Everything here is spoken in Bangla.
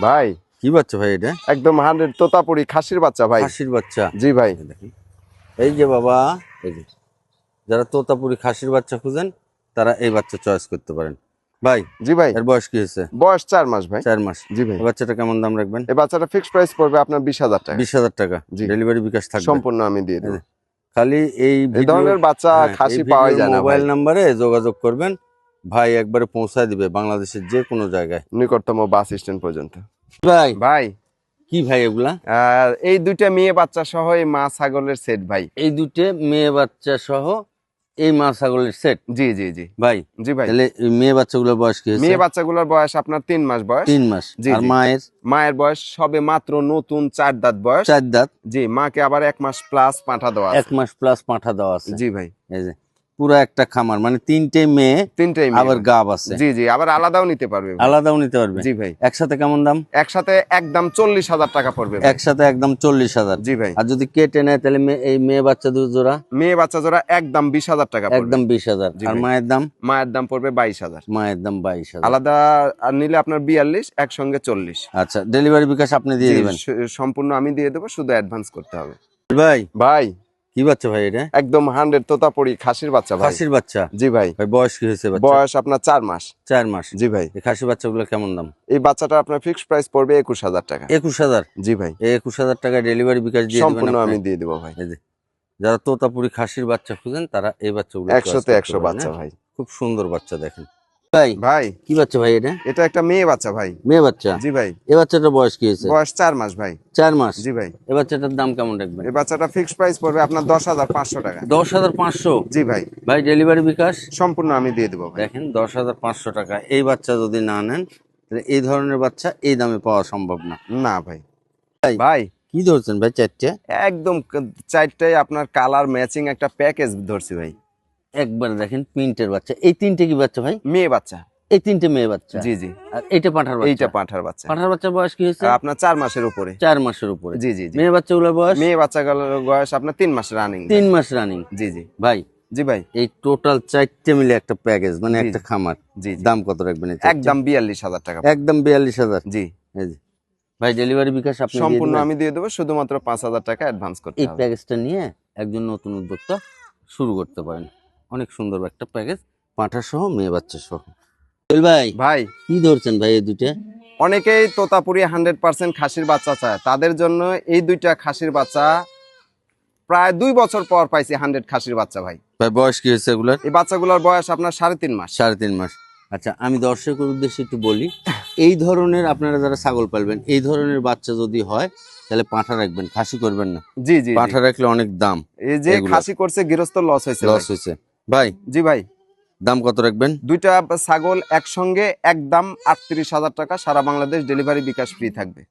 ভাই কি বাচ্চা ভাই এটা? একদম হান্ড্রেড তোতাপুরি খাসির বাচ্চা ভাই। খাসির বাচ্চা। জি ভাই। এই যে বাবা এই যে। যারা তোতাপুরি খাসির বাচ্চা খুঁজেন তারা এই বাচ্চা চয়েস করতে পারেন। ভাই জি ভাই। এর বয়স কি হয়েছে? বয়স চার মাস ভাই। চার মাস। জি ভাই। বাচ্চাটা কেমন দাম রাখবেন? এই বাচ্চাটা ফিক্সড প্রাইস পড়বে আপনার বিশ হাজার টাকা। বিশ হাজার টাকা। জি। ডেলিভারি বিকাশ থাকবে। সম্পূর্ণ আমি দিয়ে দেবো। খালি এই ধরনের বাচ্চা হ্যাঁ, খাসি ভিডিওর যায় না মোবাইল নাম্বারে যোগাযোগ করবেন। ভাই একবারে পৌঁছায় দিবে বাংলাদেশের যে কোনো জায়গায়। নিকটতম বাস স্ট্যান্ড পর্যন্ত। ভাই ভাই। কি ভাই এগুলা? আর এই দুইটা মেয়ে বাচ্চা সহ এই মা ছাগলের সেট ভাই। এই দুটো মেয়ে বাচ্চা সহ এই মা ছাগলের সেট? জি জি জি। ভাই জি ভাই। তাহলে মেয়ে বাচ্চাগুলোর বয়স কি মেয়ে বাচ্চাগুলোর বয়স আপনার তিন মাস বয়স। তিন মাস। জি, আর মায়ের? মায়ের বয়স সবে মাত্র নতুন চার দাঁত বয়স। চার দাঁত? জি মাকে আবার এক মাস প্লাস পাঠা দেওয়া এক মাস প্লাস পাঠা দেওয়া আছে। জি ভাই। এই যে পুরো একটা খামার মানে তিনটে মেয়ে তিনটে আবার গাব আছে। জি জি আবার আলাদাও নিতে পারবে আলাদাও নিতে পারবে? জি ভাই। একসাথে কেমন দাম? একসাথে একদম চল্লিশ হাজার টাকা পড়বে একসাথে একদম চল্লিশ হাজার। জি ভাই। আর যদি কেটে নেয় তাহলে এই মেয়ে বাচ্চা দু জোড়া? মেয়ে বাচ্চা জোড়া একদম বিশ হাজার টাকা একদম বিশ হাজার। আর মায়ের দাম? মায়ের দাম পড়বে বাইশ হাজার। মায়ের দাম বাইশ হাজার। আলাদা আর নিলে আপনার বিয়াল্লিশ একসঙ্গে চল্লিশ। আচ্ছা ডেলিভারি বিকাশ আপনি দিয়ে দেবেন? সম্পূর্ণ আমি দিয়ে দেবো শুধু অ্যাডভান্স করতে হবে। ভাই। ভাই। কি বাচ্চা ভাই এটা? একদম হান্ড্রেড তোতাপুরি খাসির বাচ্চা খাসির বাচ্চা? জি ভাই। বয়স কি হয়েছে বয়স আপনার চার মাস। চার মাস। জি ভাই। এই খাসি বাচ্চাগুলো কেমন দাম? এই বাচ্চাটা আপনার ফিক্সড প্রাইস পড়বে একুশ হাজার টাকা। একুশ হাজার? জি ভাই। এই একুশ হাজার টাকা ডেলিভারি বিকাশ দিয়ে সম্পূর্ণ আমি দিয়ে দেবো ভাই। যারা তোতাপুরি খাসির বাচ্চা খুঁজেন তারা এই বাচ্চাগুলো একশোতে একশো বাচ্চা হ্যাঁ? ভাই। খুব সুন্দর বাচ্চা দেখেন। ভাই ভাই। কি বাচ্চা ভাই এটা? এটা একটা মেয়ে বাচ্চা ভাই। মেয়ে বাচ্চা? জি ভাই। এ বাচ্চাটার বয়স কি হয়েছে? বয়স চার মাস ভাই। চার মাস? জি ভাই। এ বাচ্চাটার দাম কেমন রাখবেন? এই বাচ্চাটা ফিক্সড প্রাইস পড়বে আপনার দশ হাজার পাঁচশো টাকা। দশ হাজার পাঁচশো? জি ভাই। ভাই ডেলিভারি বিকাশ? সম্পূর্ণ আমি দিয়ে দেবো দেখেন দশ হাজার পাঁচশো টাকা। এই বাচ্চা যদি না নেন তাহলে এই ধরনের বাচ্চা এই দামে পাওয়া সম্ভব না। না ভাই। ভাই। কি ধরছেন ভাই চারটে? একদম চারটায় আপনার কালার ম্যাচিং একটা প্যাকেজ ধরছি ভাই। একবার দেখেন প্রিন্টের বাচ্চা। এই তিনটে কি বাচ্চা ভাই? মেয়ে বাচ্চা। এই তিনটে মেয়ে বাচ্চা। জি জি। আর এটা পাঠার বাচ্চা। এইটা পাঁঠার বাচ্চা। পাঠার বাচ্চার বয়স কি হয়েছে? আপনার চার মাসের উপরে। চার মাসের উপরে। জি জি জি। মেয়ে বাচ্চাগুলোর বয়স? মেয়ে বাচ্চাগুলোর বয়স আপনার তিন মাস রানিং তিন মাস রানিং জি জি। ভাই জি ভাই। এই টোটাল চারটে মিলে একটা প্যাকেজ মানে একটা খামার। জি জি। দাম কত রাখবেন একদম বিয়াল্লিশ হাজার টাকা। একদম বিয়াল্লিশ হাজার। জি। যে। ভাই ডেলিভারি বিকাশ আপনি সম্পূর্ণ আমি দিয়ে দেবো শুধুমাত্র পাঁচ হাজার টাকা অ্যাডভান্স করতে এই প্যাকেজটা নিয়ে একজন নতুন উদ্যোক্তা শুরু করতে পারেন। অনেক সুন্দর একটা প্যাকেজ পাঁঠা সহ মেয়ে বাচ্চা সহ ভাই ভাই। কি ধরছেন ভাই এই দুইটা? অনেকেই তোতাপুরি হান্ড্রেড পার্সেন্ট খাসির বাচ্চা চায়। তাদের জন্য এই দুইটা খাসির বাচ্চা প্রায় দুই বছর পর পাইছি হান্ড্রেড খাসির বাচ্চা ভাই। ভাই বয়স কি হয়েছে এগুলার? এই বাচ্চাগুলোর বয়স আপনার সাড়ে তিন মাস। সাড়ে তিন মাস। আচ্ছা আমি দর্শকের উদ্দেশ্যে একটু বলি এই ধরনের আপনারা যারা ছাগল পালবেন এই ধরনের বাচ্চা যদি হয় তাহলে পাঁঠা রাখবেন খাসি করবেন না। জি জি জি। পাঁঠা রাখলে অনেক দাম এই যে খাসি করছে গৃহস্থ লস হয়েছে লস হয়েছে। ভাই? জি ভাই। দাম কত রাখবেন? দুইটা ছাগল একসঙ্গে একদম আটত্রিশ হাজার টাকা সারা বাংলাদেশ ডেলিভারি বিকাশ ফ্রি থাকবে।